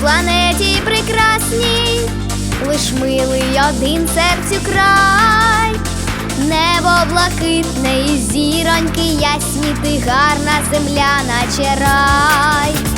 планеті прекрасній, лиш милий один серцю край, небо блакитне і зіроньки ясні, ти гарна земля, наче рай.